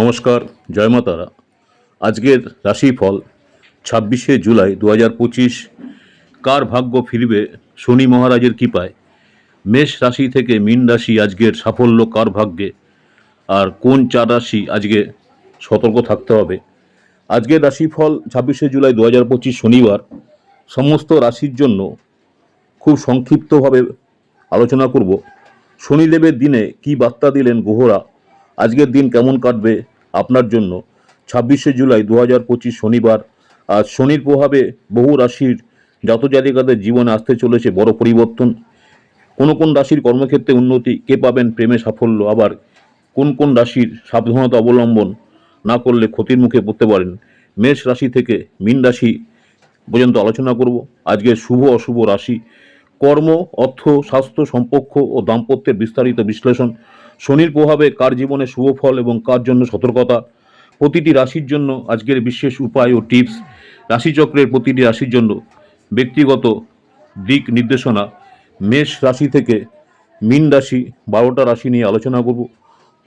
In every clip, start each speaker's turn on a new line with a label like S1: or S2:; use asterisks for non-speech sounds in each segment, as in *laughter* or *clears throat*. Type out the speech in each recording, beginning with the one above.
S1: নমস্কার, জয় মা তারা আজকের রাশিফল ছাব্বিশে জুলাই দু হাজার পঁচিশ। কার ভাগ্য ফিরবে শনি মহারাজের কৃপায়? মেষ রাশি থেকে মীন রাশি আজকের সাফল্য কার ভাগ্যে? আর কোন চার রাশি আজকে সতর্ক থাকতে হবে? আজকের রাশিফল ছাব্বিশে জুলাই দু হাজার পঁচিশ শনিবার। সমস্ত রাশির জন্য খুব সংক্ষিপ্তভাবে আলোচনা করব। শনিদেবের দিনে কি বার্তা দিলেন গ্রহরা আজকের দিন কেমন কাটবে আপনার জন্য? ছাব্বিশে জুলাই দু হাজার পঁচিশ শনিবার আজ শনির প্রভাবে বহু রাশির জাতজাতিকাদের জীবনে আসতে চলেছে বড় পরিবর্তন। কোন কোন রাশির কর্মক্ষেত্রে উন্নতি, কে পাবেন প্রেমে সাফল্য, আবার কোন কোন রাশির সাবধানতা অবলম্বন না করলে ক্ষতির মুখে পড়তে পারেন? মেষ রাশি থেকে মীন রাশি পর্যন্ত আলোচনা করব। আজকের শুভ অশুভ রাশি। কর্ম, অর্থ, স্বাস্থ্য, সম্পর্ক ও দাম্পত্যের বিস্তারিত বিশ্লেষণ শনির প্রভাবে কার জীবনে শুভ ফল এবং কার জন্য সতর্কতা? প্রতিটি রাশির জন্য আজকের বিশেষ উপায় ও টিপস রাশিচক্রের প্রতিটি রাশির জন্য। ব্যক্তিগত দিক নির্দেশনা, মেষ রাশি থেকে মীন রাশি বারোটা রাশি নিয়ে আলোচনা করব।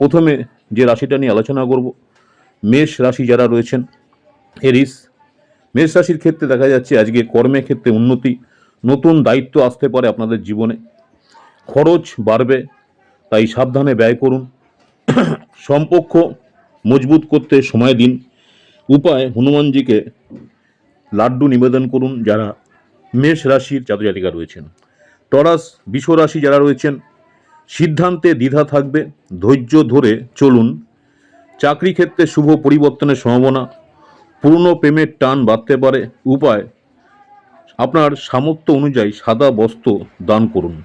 S1: প্রথমে যে রাশিটা নিয়ে আলোচনা করব, মেষ রাশি যারা রয়েছেন, এরিস। মেষ রাশির ক্ষেত্রে দেখা যাচ্ছে আজকে কর্মের ক্ষেত্রে উন্নতি, নতুন দায়িত্ব আসতে পারে আপনাদের জীবনে। খরচ বাড়বে তাই সাবধানে ব্যয় করুন। সম্পর্ক মজবুত করতে সময় দিন। উপায় হনুমানজিকে লাড্ডু নিবেদন করুন, যারা মেষ রাশির জাতজাতিকা রয়েছেন। টরাস বিষ রাশি যারা রয়েছেন, সিদ্ধান্তে দ্বিধা থাকবে, ধৈর্য ধরে চলুন। চাকরি ক্ষেত্রে শুভ পরিবর্তনের সম্ভাবনা পুরনো প্রেমের টান বাড়তে পারে। উপায়, আপনার সামর্থ্য অনুযায়ী সাদা বস্ত্র দান করুন।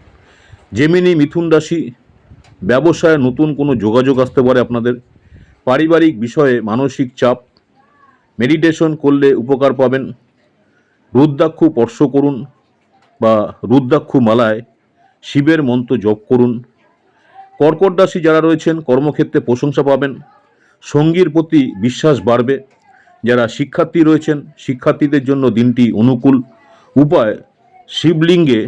S1: জেমিনি মিথুন রাশি ব্যবসায় নতুন কোনো যোগাযোগ আসতে পারে আপনাদের। পারিবারিক বিষয়ে মানসিক চাপ। মেডিটেশন করলে উপকার পাবেন। রুদ্রাক্ষ স্পর্শ করুন বা রুদ্রাক্ষ মালায় শিবের মন্ত্র জপ করুন। কর্কট রাশি যারা রয়েছেন, কর্মক্ষেত্রে প্রশংসা পাবেন। সঙ্গীর প্রতি বিশ্বাস বাড়বে। যারা শিক্ষার্থী রয়েছেন, শিক্ষার্থীদের জন্য দিনটি অনুকূল। উপায়, শিবলিঙ্গে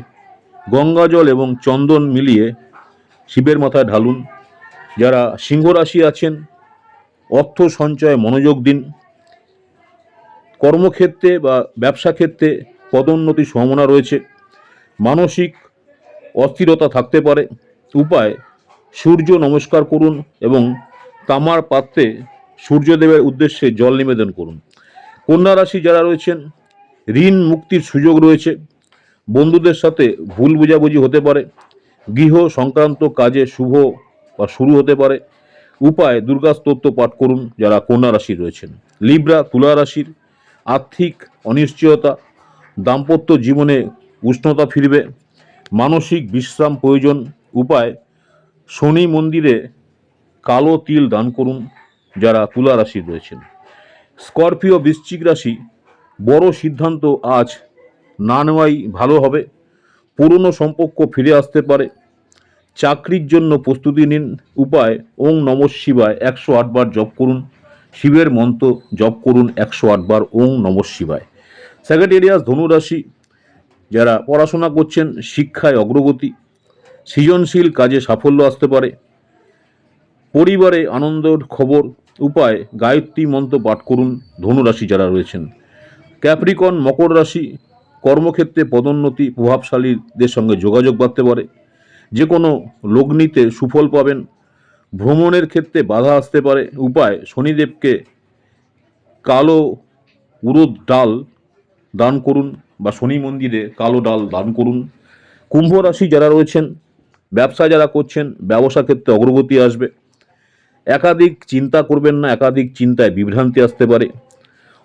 S1: গঙ্গাজল এবং চন্দন মিলিয়ে শিবের মাথায় ঢালুন। যারা সিংহ রাশি আছেন, অর্থ সঞ্চয়ে, মনোযোগ দিন। কর্মক্ষেত্রে বা ব্যবসা ক্ষেত্রে পদোন্নতির সম্ভাবনা রয়েছে। মানসিক অস্থিরতা থাকতে পারে। উপায়, সূর্য নমস্কার করুন এবং তামার পাত্রে সূর্যদেবের উদ্দেশ্যে জল নিবেদন করুন। কন্যা রাশি যারা রয়েছেন, ঋণ মুক্তির সুযোগ রয়েছে। বন্ধুদের সাথে ভুল বোঝাবুঝি হতে পারে। গৃহ সংক্রান্ত কাজে শুভ বা শুরু হতে পারে। উপায় দুর্গা স্তোত্র পাঠ করুন, যারা কন্যা রাশি রয়েছেন। লিব্রা, তুলা রাশির আর্থিক অনিশ্চয়তা, দাম্পত্য জীবনে উষ্ণতা ফিরবে, মানসিক বিশ্রাম প্রয়োজন। উপায়, শনি মন্দিরে কালো তিল দান করুন, যারা তুলা রাশি রয়েছেন। স্করপিও বৃশ্চিক রাশি, বড় সিদ্ধান্ত আজ না নেওয়াই ভালো হবে। পুরনো সম্পর্ক ফিরে আসতে পারে। চাকরির জন্য প্রস্তুতি নিন। উপায়, ওং নম শিবায় একশো আটবার জপ করুন। শিবের মন্ত্র, জপ করুন একশো আটবার ওং নম শিবায়। সেক্রেটেরিয়াস ধনুরাশি। যারা পড়াশোনা করছেন, শিক্ষায় অগ্রগতি। সৃজনশীল কাজে সাফল্য আসতে পারে। পরিবারে আনন্দের খবর, উপায়, গায়ত্রী মন্ত্র পাঠ করুন ধনুরাশি যারা রয়েছেন। ক্যাপ্রিকন মকর রাশি। কর্মক্ষেত্রে পদোন্নতি প্রভাবশালীদের সঙ্গে যোগাযোগ বাড়তে পারে। যে কোনো লগ্নিতে সুফল পাবেন। ভ্রমণের ক্ষেত্রে বাধা আসতে পারে। উপায়, শনিদেবকে কালো উড়দ ডাল দান করুন বা শনি মন্দিরে কালো ডাল দান করুন। কুম্ভ রাশি যারা রয়েছেন, ব্যবসা যারা করছেন ব্যবসা ক্ষেত্রে অগ্রগতি আসবে। একাধিক চিন্তা করবেন না, একাধিক চিন্তায় বিভ্রান্তি আসতে পারে।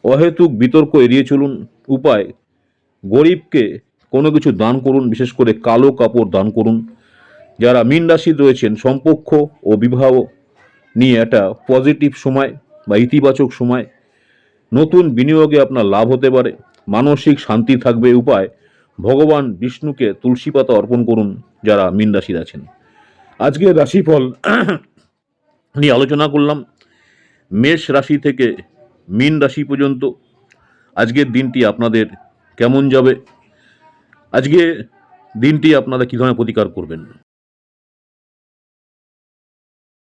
S1: অহেতুক বিতর্ক এড়িয়ে চলুন। উপায় গরিবকে কোনো কিছু দান করুন, বিশেষ করে কালো কাপড় দান করুন। যারা মীন রাশির রয়েছেন, সম্পক্ষ ও বিবাহ নিয়ে একটা পজিটিভ সময় বা ইতিবাচক সময়। নতুন বিনিয়োগে আপনার লাভ হতে পারে। মানসিক শান্তি থাকবে উপায়। ভগবান বিষ্ণুকে তুলসী পাতা অর্পণ করুন, যারা মীন রাশির আছেন। আজকে রাশিফল *clears throat* নিয়ে আলোচনা করলাম। মেষ রাশি থেকে মীন রাশি পর্যন্ত। আজকের দিনটি আপনাদের কেমন যাবে? আজকে দিনটি আপনারা কী ধরনের প্রতিকার করবেন?